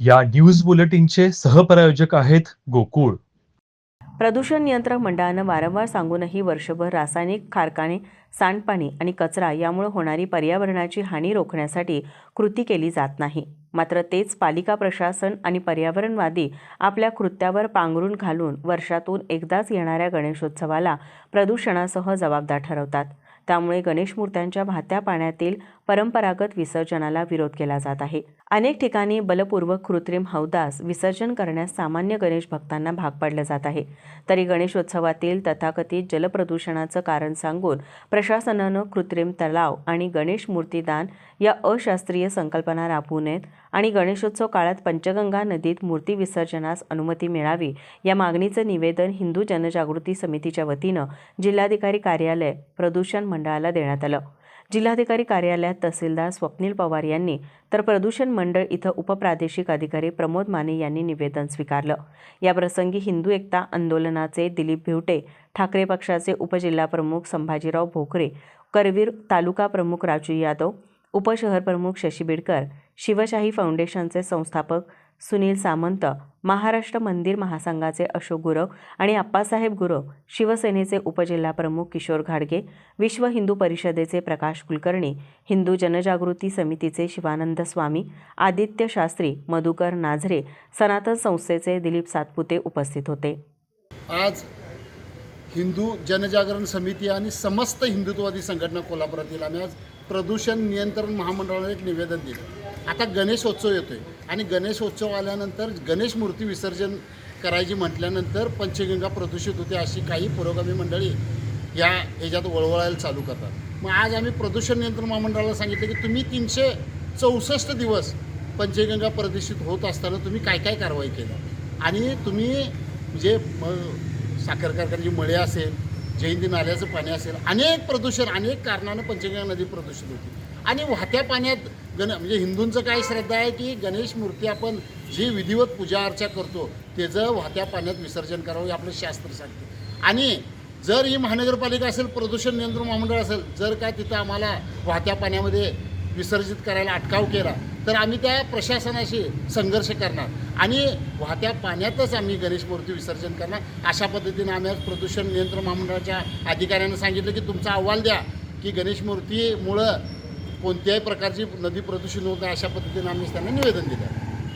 या न्यूज बुलेटिनचे सहप्रायोजक आहेत गोकुळ. प्रदूषण नियंत्रक मंडळानं वारंवार सांगूनही वर्षभर रासायनिक कारखाने सांडपाणी आणि कचरा यामुळे होणारी पर्यावरणाची हानी रोखण्यासाठी कृती केली जात नाही. मात्र तेच पालिका प्रशासन आणि पर्यावरणवादी आपल्या कृत्यावर पांघरून घालून वर्षातून एकदाच येणाऱ्या गणेशोत्सवाला प्रदूषणासह जबाबदार ठरवतात. त्यामुळे गणेश मूर्त्यांच्या वाहत्या पाण्यातील परंपरागत विसर्जनाला विरोध केला जात आहे. अनेक ठिकाणी बलपूर्वक कृत्रिम हौदास विसर्जन करण्यास सामान्य गणेश भक्तांना भाग पाडलं जात आहे. तरी गणेशोत्सवातील तथाकथित जलप्रदूषणाचं कारण सांगून प्रशासनानं कृत्रिम तलाव आणि गणेश मूर्तीदान या अशास्त्रीय संकल्पना राबवू नयेत आणि गणेशोत्सव काळात पंचगंगा नदीत मूर्ती विसर्जनास अनुमती मिळावी या मागणीचं निवेदन हिंदू जनजागृती समितीच्या वतीनं जिल्हाधिकारी कार्यालय प्रदूषण मंडळाला देण्यात आलं. जिल्हाधिकारी कार्यालयात तहसीलदार स्वप्नील पवार यांनी तर प्रदूषण मंडळ इथं उपप्रादेशिक अधिकारी प्रमोद माने यांनी निवेदन स्वीकारलं. याप्रसंगी हिंदू एकता आंदोलनाचे दिलीप भिवटे ठाकरे पक्षाचे उपजिल्हाप्रमुख संभाजीराव भोकरे करवीर तालुका प्रमुख राजू यादव उपशहर प्रमुख शशी बिडकर शिवशाही फाउंडेशनचे संस्थापक सुनील सामंत महाराष्ट्र मंदिर महासंघाचे अशोक गुरव आणि आप्पासाहेब गुरव शिवसेनेचे उपजिल्हाप्रमुख किशोर घाडगे विश्व हिंदू परिषदेचे प्रकाश कुलकर्णी हिंदू जनजागृती समितीचे शिवानंद स्वामी आदित्य शास्त्री मधुकर नाझरे सनातन संस्थेचे दिलीप सातपुते उपस्थित होते. आज हिंदू जनजागरण समिती आणि समस्त हिंदुत्ववादी संघटना कोल्हापुरातील आम्ही आज प्रदूषण नियंत्रण महामंडळाला एक निवेदन दिलं. आता गणेशोत्सव येतो आहे आणि गणेशोत्सव आल्यानंतर गणेश मूर्ती विसर्जन करायची म्हटल्यानंतर पंचगंगा प्रदूषित होते अशी काही पुरोगामी मंडळी या ह्याच्यात वळवळायला चालू करतात. मग आज आम्ही प्रदूषण नियंत्रण महामंडळाला सांगितलं की तुम्ही तीनशे चौसष्ट दिवस पंचगंगा प्रदूषित होत असताना तुम्ही काय काय कारवाई केलं आणि तुम्ही जे म- साखर कारखान्याची मळे असेल जयंती नाल्याचं पाणी असेल अनेक प्रदूषण अनेक कारणानं पंचगंगा नदी प्रदूषित होती. आणि वाहत्या पाण्यात गण म्हणजे हिंदूंचं काय श्रद्धा आहे की गणेश मूर्ती आपण जी विधिवत पूजा अर्चा करतो त्याचं वाहत्या पाण्यात विसर्जन करावं हे आपलं शास्त्र सांगते. आणि जर ही महानगरपालिका असेल प्रदूषण नियंत्रण महामंडळ असेल जर काय तिथं आम्हाला वाहत्या पाण्यामध्ये विसर्जित करायला अटकाव केला तर आम्ही त्या प्रशासनाशी संघर्ष करणार. आणि वाहत्या पाण्यातच आम्ही गणेश मूर्ती विसर्जन करणार. अशा पद्धतीने आम्ही आज प्रदूषण नियंत्रण महामंडळाच्या अधिकाऱ्यांना सांगितलं की तुमचा अहवाल द्या की गणेश मूर्तीमुळं कोणत्याही प्रकारची नदी प्रदूषण होत नाही अशा पद्धतीने आम्ही त्यांना निवेदन दिलं.